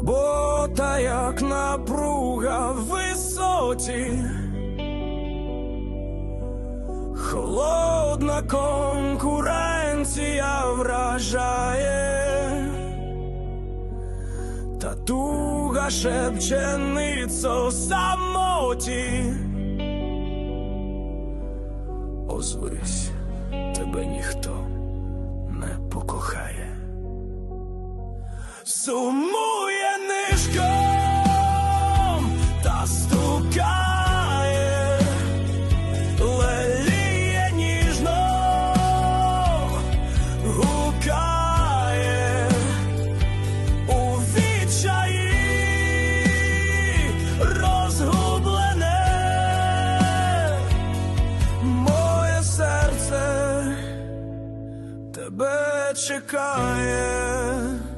робота, як напруга в висоті. Холодна конкуренція вражає, та туга шепченицо самоті. Озвись, тебе ніхто не покохає. Сумує bet you can't.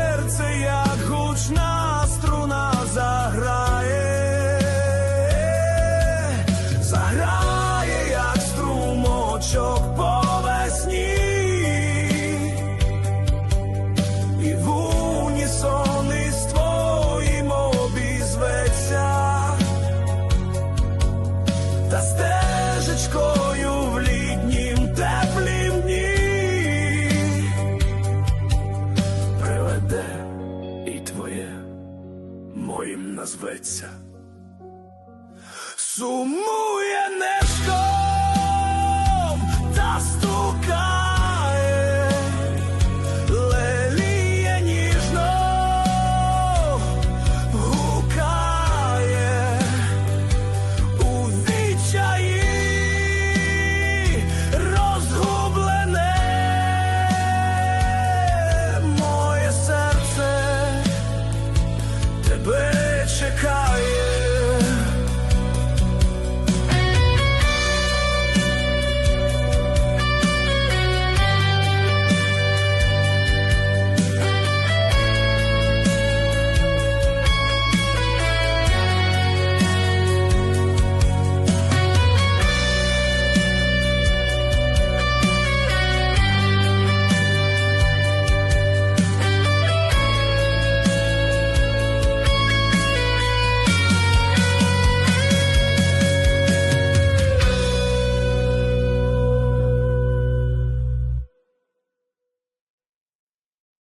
Серце як гучна струна заграє, моїм назветься. Сумує